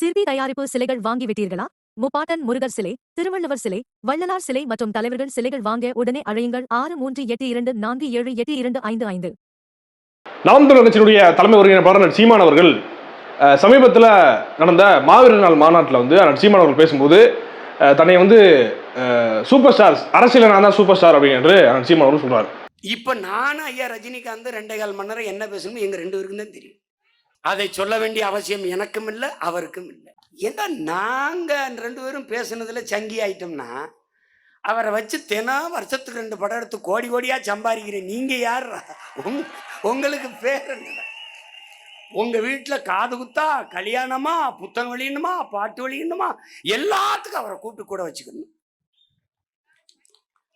சிற்பி தயாரிப்பு சிலைகள் வாங்கி விட்டீர்களா முப்பாட்டன் முருகர் சிலை திருவள்ளுவர் சிலை வள்ளலார் சிலை மற்றும் தலைவர்கள் சிலைகள் வாங்க உடனே அழையுங்கள். ஆறு மூன்று எட்டு இரண்டு நான்கு ஏழு எட்டு இரண்டு ஐந்து ஐந்து. நாம் கட்சியினுடைய தலைமை ஒருங்கிணைப்பாளர் சீமான் அவர்கள் சமீபத்தில் நடந்த மாவீரர் நாள் மாநாட்டில் வந்து சீமான் அவர்கள் பேசும்போது தன்னை வந்து சூப்பர் ஸ்டார் அரசியல் நான் தான் சூப்பர் ஸ்டார் அப்படின்னு என்று அண்ணன் சீமான் அவர்கள் சொல்றாரு. இப்ப நானும் ஐயா ரஜினிகாந்த் ரெண்டே கால் மணி நேரம் என்ன பேசணும் எங்க ரெண்டு பேருக்கும் தான் தெரியும். அதை சொல்ல வேண்டிய அவசியம் எனக்கும் இல்லை அவருக்கும் இல்லை. ஏன்னா நாங்கள் ரெண்டு பேரும் பேசுனதில் சங்கி ஆயிட்டோம்னா அவரை வச்சு தினம் வருஷத்துக்கு ரெண்டு படம் எடுத்து கோடி கோடியாக சம்பாதிக்கிறேன். நீங்கள் யார் உங்க- உங்களுக்கு பேர் என்ன உங்கள் வீட்டில் காது குத்தா கல்யாணமா புத்தகம் வெளியணுமா பாட்டு வெளியணுமா எல்லாத்துக்கும் அவரை கூப்பிட்டு கூட வச்சுக்கணும்.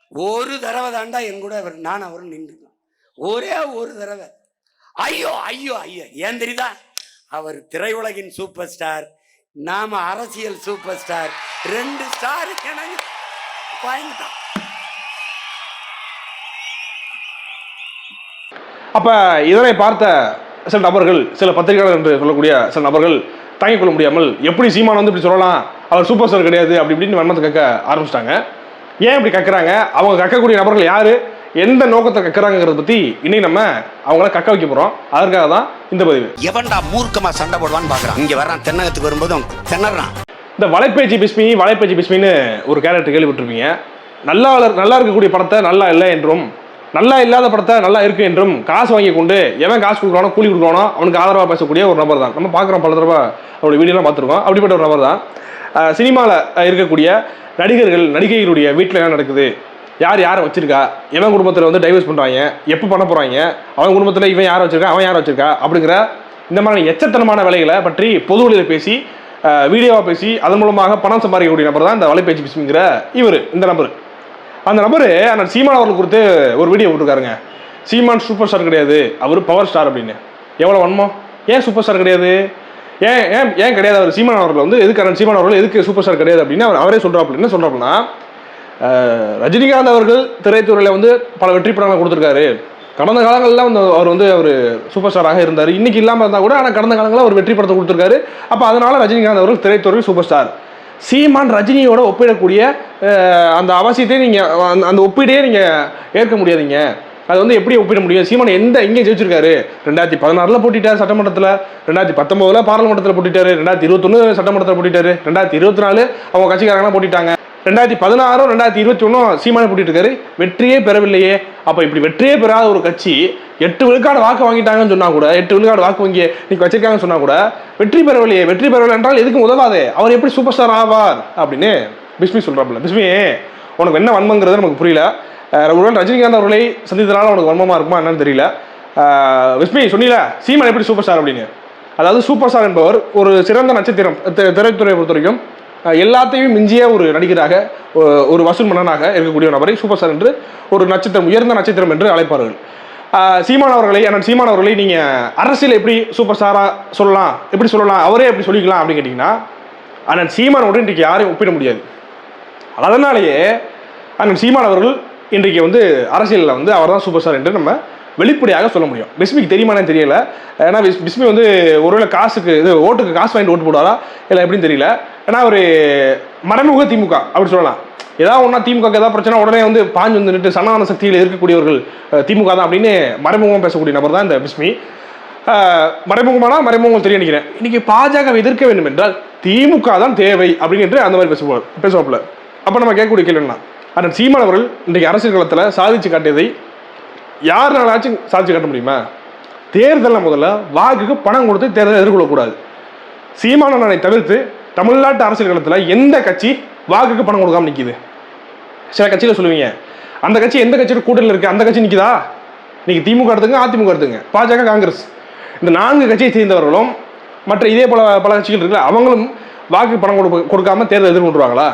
ஒரு தடவை தாண்டா என் கூட அவர் நான் அவரும் நின்றுக்கலாம் ஒரே ஒரு தடவை. ஐயோ ஐயோ ஐயோ. ஏன் தெரியுதா? அவர் திரையுலகின் சூப்பர் ஸ்டார் நாம அரசியல் சூப்பர் ஸ்டார் ரெண்டு ஸ்டார் எனக்கு வாங்கிட்டான் அப்ப இதனை பார்த்த சில நபர்கள் சில பத்திரிகையாளர் என்று சொல்லக்கூடிய சில நபர்கள் தாங்கிக் கொள்ள முடியாமல் எப்படி சீமான் வந்து இப்படி சொல்லலாம் அவர் சூப்பர் ஸ்டார் கிடையாது அப்படி இப்படின்னு வன்மத்தை கேட்க ஆரம்பிச்சிட்டாங்க. ஏன் இப்படி கேட்குறாங்க? அவங்க கேட்கக்கூடிய நபர்கள் யாரு? எந்த நோக்கத்தை கக்குறாங்கிறத பத்தி இன்னைக்கு நம்ம அவங்கள கக்க வைக்க போறோம். அதற்காக தான் இந்த பதிவு. எவன்டா மூர்க்கமா சண்டை போடுவான்னு பாக்குறான். இங்க வர்றான் தென்னகத்துக்கு வரும்போது திணறான். இந்த வலைப்பேச்சு பிஸ்மி வலைப்பேச்சு பிஸ்மின்னு ஒரு கேரக்டர் கேள்விப்பட்டிருப்பீங்க. நல்லா நல்லா இருக்கக்கூடிய படத்தை நல்லா இல்லை என்றும் நல்லா இல்லாத படத்தை நல்லா இருக்கு என்றும் காசு வாங்கி கொண்டு எவன் காசு கொடுக்குறானோ கூலி கொடுக்குறானோ அவனுக்கு ஆதரவாக பேசக்கூடிய ஒரு நபர் தான். நம்ம பார்க்குறோம் பல தடவை அவருடைய வீடியோலாம் பார்த்துருக்கோம். அப்படிப்பட்ட ஒரு நபர் தான். சினிமாவில் இருக்கக்கூடிய நடிகர்கள் நடிகைகளுடைய வீட்டில் என்ன நடக்குது? யார் யாரை வச்சிருக்கா? இவன் குடும்பத்தில் வந்து டைவர்ஸ் பண்ணுறாங்க எப்போ பண்ண போகிறாங்க அவன் குடும்பத்தில் இவன் யாரை வச்சிருக்கா? அவன் யாரை வச்சிருக்கா? அப்படிங்கிற இந்த மாதிரி எச்சத்தனமான வேலைகளை பற்றி பொது வழியில் பேசி வீடியோவாக பேசி அதன் மூலமாக பணம் சம்பாதிக்கக்கூடிய நபர் தான் இந்த வலைபேச்சு பிசுங்கிற இவர் இந்த நபர். அந்த நபர் அந்த சீமான் அவர்கள் கொடுத்து ஒரு வீடியோ போட்டிருக்காருங்க. சீமான் சூப்பர் ஸ்டார் கிடையாது. அவர் பவர் ஸ்டார் அப்படின்னு. எவ்வளோ வன்மோ ஏன் சூப்பர் ஸ்டார் கிடையாது? ஏன் ஏன் ஏன் கிடையாது? அவர் சீமான் அவர்கள் வந்து எதுக்கு அண்ணன் சீமான் அவர்கள் எதுக்கு சூப்பர் ஸ்டார் கிடையாது அப்படின்னு அவர் அவரே சொல்கிறாப்புல என்ன சொல்கிறாப்புனா ரஜினிகாந்த் அவர்கள் திரைத்துறையில் வந்து பல வெற்றி படங்களை கொடுத்துருக்காரு. கடந்த காலங்களில் வந்து அவர் வந்து அவர் சூப்பர் ஸ்டாராக இருந்தார். இன்றைக்கி இல்லாமல் இருந்தால் கூட ஆனால் கடந்த காலங்களில் அவர் வெற்றி படத்தை கொடுத்துருக்காரு. அப்போ அதனால் ரஜினிகாந்த் அவர்கள் திரைத்துறையில் சூப்பர் ஸ்டார் சீமான் ரஜினியோட ஒப்பிடக்கூடிய அந்த அவசியத்தை நீங்கள் அந்த ஒப்பீடையே நீங்கள் ஏற்க முடியாதீங்க. அது வந்து எப்படி ஒப்பிட முடியும்? சீமான் எந்த எங்கே ஜெயிச்சிருக்காரு? ரெண்டாயிரத்தி பதினாறில் போட்டிட்டார் சட்டமன்றத்தில் ரெண்டாயிரத்தி பத்தொம்போதில் பாராளுமன்றத்தில் போட்டிட்டாரு ரெண்டாயிரத்தி இருபத்தொன்று சட்டமன்றத்தில் போட்டிட்டாரு ரெண்டாயிரத்தி இருபத்தி நாலு அவங்க கட்சிக்காரங்களாம் போட்டிட்டாங்க. ரெண்டாயிரத்தி பதினாறும் ரெண்டாயிரத்தி இருபத்தி ஒன்றும் சீமானை போட்டிட்டு இருக்காரு வெற்றியே பெறவில்லையே. அப்போ இப்படி வெற்றியே பெறாத ஒரு கட்சி எட்டு விழுக்காடு வாக்கு வாங்கிட்டாங்கன்னு சொன்னா கூட எட்டு விழுக்காடு வாக்கு வாங்கி நீங்க வச்சிருக்காங்கன்னு சொன்னா கூட வெற்றி பெறவில்லையே. வெற்றி பெறவில்லை என்றால் எதுக்கும் உதவாதே? அவர் எப்படி சூப்பர் ஸ்டார் ஆவார்? அப்படின்னு பிஸ்மி சொல்றாப்புல. பிஸ்மி உனக்கு என்ன வன்மங்கிறது நமக்கு புரியல. ரொம்ப நாள் ரஜினிகாந்த் அவர்களை சந்தித்தனால உனக்கு வன்மமாக இருக்குமா என்னன்னு தெரியல. விஸ்மி சொன்னீல சீமான் எப்படி சூப்பர் ஸ்டார் அப்படின்னு? அதாவது சூப்பர் ஸ்டார் என்பவர் ஒரு சிறந்த நட்சத்திரம் திரைத்துறையை பொறுத்த வரைக்கும் எல்லாத்தையும் மிஞ்சிய ஒரு நடிகராக ஒரு வசூல் மன்னனாக இருக்கக்கூடிய நபரை சூப்பர் ஸ்டார் என்று ஒரு நட்சத்திரம் உயர்ந்த நட்சத்திரம் என்று அழைப்பார்கள். சீமான் அவர்களை அண்ணன் சீமான் அவர்களை நீங்கள் அரசியல் எப்படி சூப்பர் ஸ்டாராக சொல்லலாம் எப்படி சொல்லலாம் அவரே எப்படி சொல்லிக்கலாம் அப்படின்னு கேட்டிங்கன்னா அண்ணன் சீமானோடு இன்றைக்கு யாரையும் ஒப்பிட முடியாது. அதனாலேயே அண்ணன் சீமான் அவர்கள் இன்றைக்கு வந்து அரசியலில் வந்து அவர் தான் சூப்பர் ஸ்டார் என்று நம்ம வெளிப்படையாக சொல்ல முடியும். பிஸ்மிக்கு தெரியுமானே தெரியல. ஏன்னா பிஸ்- பிஸ்மி வந்து ஒருவேளை காசுக்கு இது ஓட்டுக்கு காசு வாங்கிட்டு ஓட்டு போடுவாரா? இல்லை எப்படின்னு தெரியல. ஏன்னா ஒரு மறைமுக திமுக அப்படி சொல்லலாம். ஏதாவது ஒன்றா திமுக ஏதாவது பிரச்சனை உடனே வந்து பாஞ்சு வந்து நின்று சனாதன சக்தியில் இருக்கக்கூடியவர்கள் திமுக தான் அப்படின்னு மறைமுகமாக பேசக்கூடிய நபர் தான் இந்த பிஸ்மி. மறைமுகமானா மறைமுகம் தெரிய நினைக்கிறேன். இன்னைக்கு பாஜக எதிர்க்க வேண்டும் என்றால் திமுக தான் தேவை அப்படின்னு அந்த மாதிரி பேசுவார் பேசுவாப்புல. அப்போ நம்ம கேட்கக்கூடிய கேள்வி என்ன அண்ணன் சீமான் அவர்கள் இன்றைக்கு அரசியல் களத்தில் சாதிச்சு காட்டியதை யாருனாலாச்சும் சாதிச்சு காட்ட முடியுமா? தேர்தலில் முதல்ல வாக்குக்கு பணம் கொடுத்து தேர்தலை எதிர்கொள்ளக்கூடாது. சீமானனை தவிர்த்து தமிழ்நாட்டு அரசியல் களத்தில் எந்த கட்சி வாக்குக்கு பணம் கொடுக்காம நிற்கிது சில கட்சியில் சொல்லுவீங்க அந்த கட்சி எந்த கட்சியோட கூட்டணியில் இருக்குது அந்த கட்சி நிற்குதா இன்றைக்கி திமுக எடுத்துங்க அதிமுக எடுத்துங்க பாஜக காங்கிரஸ். இந்த நான்கு கட்சியை சேர்ந்தவர்களும் மற்ற இதே போல பல கட்சிகள் இருக்குல்ல அவங்களும் வாக்கு பணம் கொடுக்காம தேர்தல் எதிர்கொண்டுருவாங்களா?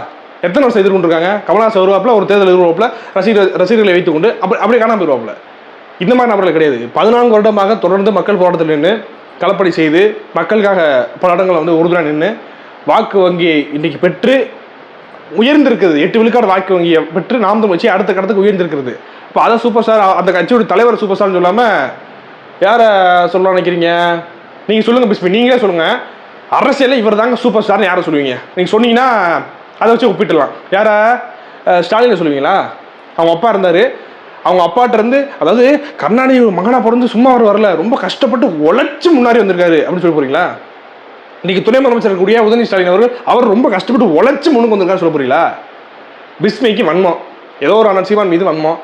எத்தனை வருஷம் எதிர்கொண்டிருக்காங்க? கமலஹாசன் வருவாப்பில் ஒரு தேர்தல் எதிர்வாப்பில் ரசிகர் ரசிகர்களை வைத்துக்கொண்டு அப்படி அப்படியே காணாமல் போயிருவாப்புல இந்த மாதிரி நபர்கள் கிடையாது. பதினான்கு வருடமாக தொடர்ந்து மக்கள் போராட்டத்தில் நின்று களப்பணி செய்து மக்களுக்காக பல இடங்களை வந்து உறுதுணை நின்று வாக்கு வங்கியை இன்றைக்கி பெற்று உயர்ந்திருக்கிறது. எட்டு விழுக்காடு வாக்கு வங்கியை பெற்று நாம் வச்சு அடுத்த கடத்துக்கு உயர்ந்திருக்கிறது. இப்போ அதை சூப்பர் ஸ்டார் அந்த கட்சியோட தலைவர் சூப்பர் ஸ்டார்னு சொல்லாமல் யாரை சொல்ல நினைக்கிறீங்க? நீங்கள் சொல்லுங்கள் பிஸ்மி. நீங்களே சொல்லுங்கள் அரசியலில் இவர் தாங்க சூப்பர் ஸ்டார்னு யாரை சொல்லுவீங்க? நீங்கள் சொன்னீங்கன்னா அதை வச்சு ஒப்பிட்டுலாம் யாரை? அஹ் ஸ்டாலினை சொல்லுவீங்களா? அவங்க அப்பா இருந்தார். அவங்க அப்பாட்ட இருந்து அதாவது கருணாநிதி மகனாக பிறந்து சும்மா அவர் வரல ரொம்ப கஷ்டப்பட்டு உழைச்சி முன்னாடி வந்திருக்காரு அப்படின்னு சொல்லி போறீங்களா? இன்னைக்கு துணை முதலமைச்சர் கூடிய உதயநிதி ஸ்டாலின் அவர்கள் அவர் ரொம்ப கஷ்டப்பட்டு உழைச்சி முன்னுக்கு வந்திருக்காரு சொல்ல போறீங்களா? பிஸ்மிக்கு வன்மம். ஏதோ ஒரு அண்ணன் சீமான் மீது வன்மம்.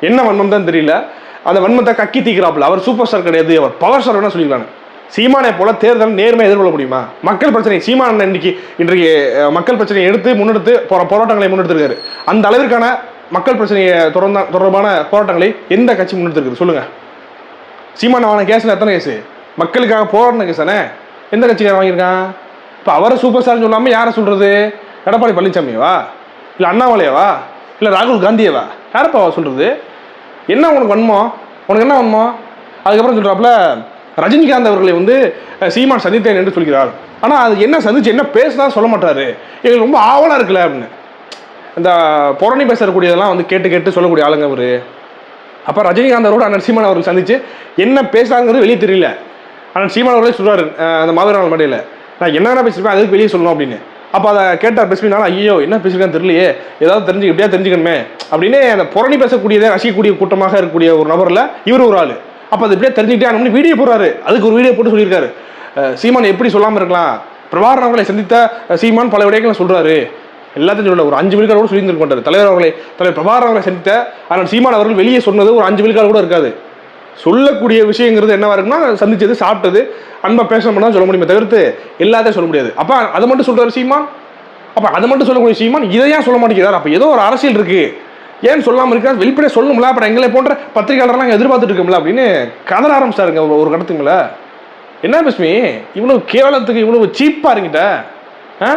என்ன வன்மம் தான் தெரியல. அந்த வன்மத்தை கக்கி தீக்கிறாப்புல. அவர் சூப்பர் ஸ்டார் கிடையாது. அவர் பவர் ஸ்டார் வேணா சொல்லிக்கலாம் சீமானை போல தேர்தல் நேர்மையை எதிர்கொள்ள முடியுமா? மக்கள் பிரச்சனை சீமான இன்னைக்கு இன்றைக்கு மக்கள் பிரச்சனையை எடுத்து முன்னெடுத்து போற போராட்டங்களை முன்னெடுத்திருக்காரு. அந்த அளவிற்கான மக்கள் பிரச்சனையை தொடர்ந்த தொடர்பான போராட்டங்களை எந்த கட்சி முன்னெடுத்திருக்கு சொல்லுங்க. சீமான் அவன கேஸ்ல எத்தனை கேஸ்? மக்களுக்காக போராடின கேஸ் தானே? எந்த கட்சிக்காரன் வாங்கியிருக்கான்? இப்போ அவரை சூப்பர் ஸ்டார்னு சொல்லாமல் யாரை சொல்றது? எடப்பாடி பழனிசாமியவா இல்லை அண்ணாமலையவா? இல்லை ராகுல் காந்தியவா? யாரப்பாவா சொல்றது? என்ன உனக்கு வன்மம்? உனக்கு என்ன வன்மம்? அதுக்கப்புறம் சொல்கிறாப்புல ரஜினிகாந்த் அவர்களை வந்து சீமான் சந்தித்தேன் என்று சொல்கிறார். ஆனால் அது என்ன சந்திச்சு என்ன பேசுனா சொல்ல மாட்டாரு. எங்களுக்கு ரொம்ப ஆவலாக இருக்குல்ல அப்படின்னு. இந்த புறணி பேசக்கூடியதெல்லாம் வந்து கேட்டு கேட்டு சொல்லக்கூடிய ஆளுங்க அவர். அப்போ ரஜினிகாந்த் அவரோட அண்ணன் சீமான் அவர்கள் சந்திச்சு என்ன பேசுறாங்கிறது வெளியே தெரியல. ஆனால் சீமான் அவர்களே சொல்றாரு அந்த மாவீரன் மண்டையில் நான் என்னென்ன பேசியிருப்பேன் அதுக்கு வெளியே சொல்லணும் அப்படின்னு. அப்போ அதை கேட்டார் பேசுவீங்கனாலும் ஐயோ என்ன பேசியிருக்கான்னு தெரியலையே. ஏதாவது தெரிஞ்சு எப்படியா தெரிஞ்சுக்கணுமே. அப்படின்னு அந்த புறணி பேசக்கூடியதை ரசிக்கக்கூடிய கூட்டமாக இருக்கக்கூடிய ஒரு நபரில் இவர் ஒரு ஆள். அப்போ அது எப்படியா தெரிஞ்சுக்கிட்டே வீடியோ போடுறாரு. அதுக்கு ஒரு வீடியோ போட்டு சொல்லியிருக்காரு. சீமான் எப்படி சொல்லாமல் இருக்கலாம்? பிரபாகரன் அவர்களை சந்தித்த சீமான் பல விடயங்களை சொல்கிறாரு எல்லாத்தையும் சொல்லல. ஒரு அஞ்சு விழுக்காடு கூட சொல்லியிருந்திருக்க மாட்டார். தலைவர் அவர்களை தலைவர் பிரபாகரன் அவர்களை சந்தித்த ஆனால் சீமான் அவர்கள் வெளியே சொன்னது ஒரு அஞ்சு விழுக்காடு கூட இருக்காது. சொல்லக்கூடிய விஷயங்கிறது என்னவா இருக்குன்னா சந்திச்சது சாப்பிட்டது அன்பா பேசணும் தான் சொல்ல முடியுமே தவிர்த்து எல்லாத்தையும் சொல்ல முடியாது. அப்ப அதை மட்டும் சொல்றாரு சீமான். அப்ப அதை மட்டும் சொல்லக்கூடிய சீமான் இதை சொல்ல மாட்டேங்கிறார். அப்ப ஏதோ ஒரு அரசியல் இருக்கு. ஏன் சொல்லாமல் இருக்கா வெளிப்படையாக சொல்லணும்ல அப்புறம் எங்களை போன்ற பத்திரிகையாளர்லாம் எதிர்பார்த்துட்டு இருக்கோம்ல அப்படின்னு கதற ஆரம்பிச்சிட்டாருங்க ஒரு- ஒரு என்ன பேசுமி இவ்வளவு கேவலத்துக்கு இவ்வளவு சீப்பாக இருங்கிட்ட ஆ?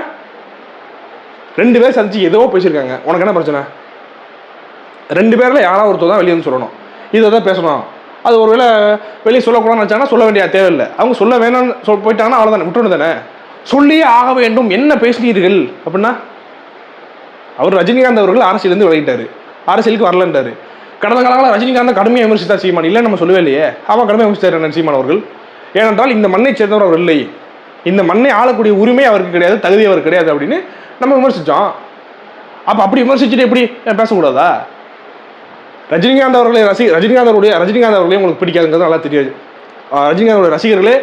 ரெண்டு பேர் சந்திச்சு ஏதோ பேசியிருக்காங்க. உனக்கு என்ன பிரச்சனை? ரெண்டு பேரில் யாராவது ஒருத்தர் தான் வெளியே வந்து சொல்லணும். இதை தான் பேசணும். அது ஒருவேளை வெளியே சொல்லக்கூடாதுன்னு நினச்சாங்கன்னா சொல்ல வேண்டிய தேவையில்லை. அவங்க சொல்ல வேணும்னு சொல் போயிட்டாங்கன்னா அவ்வளோதானே விட்டுணும் தானே? சொல்லியே ஆக வேண்டும். என்ன பேசுகிறீர்கள் அப்படின்னா அவர் ரஜினிகாந்த் அவர்கள் அரசியலேருந்து விளையிட்டார் அரசியலுக்கு வரலன்றாரு. கடந்த காலங்களில் ரஜினிகாந்த் கடுமையாக விமர்சித்தார் சீமான். இல்லை நம்ம சொல்லவே இல்லையே அவன் கடுமையாக விமர்சித்தார் சீமான் அவர்கள். ஏனென்றால் இந்த மண்ணை சேர்ந்தவர் அவர் இல்லை. இந்த மண்ணை ஆளக்கூடிய உரிமை அவருக்கு கிடையாது தகுதி அவருக்கு கிடையாது அப்படின்னு நம்ம விமர்சித்தோம். அப்போ அப்படி விமர்சிச்சுட்டு எப்படி பேசக்கூடாதா? ரஜினிகாந்த் அவர்களை ரசி ரஜினிகாந்த் அவருடைய ரஜினிகாந்த் அவர்களையும் உங்களுக்கு பிடிக்காதுங்கிறது நல்லா தெரியாது. ரஜினிகாந்தோட ரசிகர்களே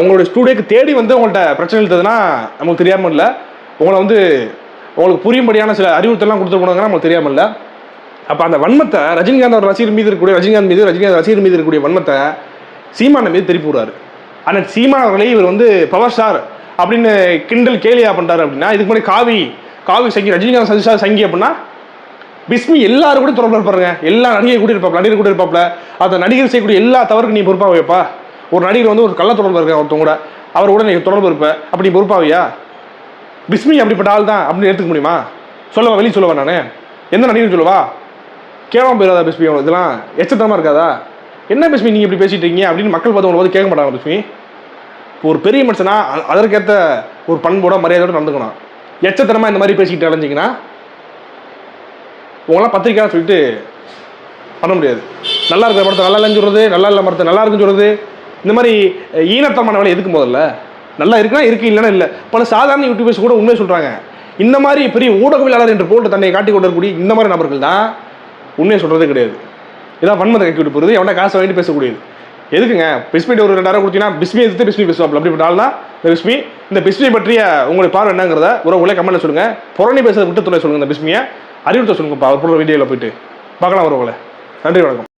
உங்களுடைய ஸ்டூடியோக்கு தேடி வந்து உங்கள்கிட்ட பிரச்சனை எழுத்ததுன்னா நமக்கு தெரியாமல் இல்லை உங்களை வந்து உங்களுக்கு புரியும்படியான சில அறிவுறுத்தலாம் கொடுத்து போனாங்கன்னா நமக்கு தெரியாமல் இல்லை அப்போ அந்த வன்மத்தை ரஜினிகாந்த் அவர் ரசிகர் மீது இருக்கக்கூடிய ரஜினிகாந்த் மீது ரஜினிகாந்த் ரசிகர் மீது இருக்கக்கூடிய வன்மத்தை சீமான மீது திருப்பி விடுறாரு. ஆனால் சீமான் அவர்களே இவர் வந்து பவர் ஸ்டார் அப்படின்னு கிண்டல் கேலியா பண்ணுறாரு அப்படின்னா இதுக்கு முன்னாடி காவி காவி சங்கி ரஜினிகாந்த் சந்திச்சா சங்கி அப்படின்னா பிஸ்மி எல்லாரும் கூட தொடர்பு இருப்பாருங்க. எல்லா நடிகை கூட இருப்பாப்ல நடிகர் கூட இருப்பாப்ல அந்த நடிகர் செய்யக்கூடிய எல்லா தவறுக்கும் நீ பொறுப்பாக வைப்பா ஒரு நடிகர் வந்து ஒரு கள்ள தொடர்பு இருக்க ஒருத்தவங்க கூட. அவர் கூட நீ தொடர்பு இருப்ப. அப்படி நீ பொறுப்பாவியா பிஸ்மி அப்படிப்பட்ட ஆள் தான் அப்படின்னு எடுத்துக்க முடியுமா? சொல்லவா வெளியே சொல்லவா நான்? எந்த நடிகர் சொல்லுவா? கேவலம் போயிடாதா பிஸ்மி உனக்கு இதெல்லாம் எச்சத்தனமாக இருக்காதா? என்ன பிஸ்மி நீங்கள் இப்படி பேசிட்டு இருக்கீங்க? அப்படின்னு மக்கள் பார்த்து உங்களை பார்த்து கேட்க மாட்டாங்க பிஸ்மி? இப்போ ஒரு பெரிய மனுஷனா அதற்கேற்ற ஒரு பண்போட மரியாதையோட நடந்துக்கணும். எச்சத்தனமாக இந்த மாதிரி பேசிக்கிட்டு அலைஞ்சிங்கன்னா உங்களாம் பத்திரிக்கையாக சொல்லிட்டு பண்ண முடியாது. நல்லா இருக்கிற மரத்தை நல்லா இல்லைன்னு சொல்கிறது நல்லா இல்லை மரத்தை நல்லா இருக்குன்னு சொல்கிறது இந்த மாதிரி ஈனத்தமான வேலை எதுக்கு முதல்ல? நல்லா இருக்குன்னா இருக்கு இல்லைன்னா இல்லை. பல சாதாரண யூடியூபர்ஸ் கூட உண்மையை சொல்கிறாங்க இந்த மாதிரி பெரிய ஊடகவியலாளர் என்று போட்டு தன்னை காட்டி கொண்டிருக்கக்கூடிய இந்த மாதிரி நபர்கள் தான் உண்மையை சொல்கிறது கிடையாது. இதான் வன்மத்தை கட்டி விட்டு போகிறது எவனா காசு வாங்கிட்டு பேசக்கூடியது. எதுக்குங்க? பிஸ்மிட்டு ஒரு ரெண்டாயிரம் கொடுத்தீங்கன்னா பிஸ்மி எதிர்த்து பிஸ்மி பேசுவாப்ல அப்படிப்பட்ட ஆள்னா இந்த பிஸ்மி இந்த பிஸ்மி பற்றிய உங்களுக்கு பார்வை என்னங்கிறத ஒரு உங்களே கமெண்ட்ல சொல்லுங்கள் புறணி பேசுறத விட்டு துணை சொல்லுங்கள் இந்த பிஸ்மியை அறிவுறுத்த சொல்லுங்கப்பா அவர் போடுற வீடியோவில் போயிட்டு. பார்க்கலாம் வரவங்களே நன்றி வணக்கம்.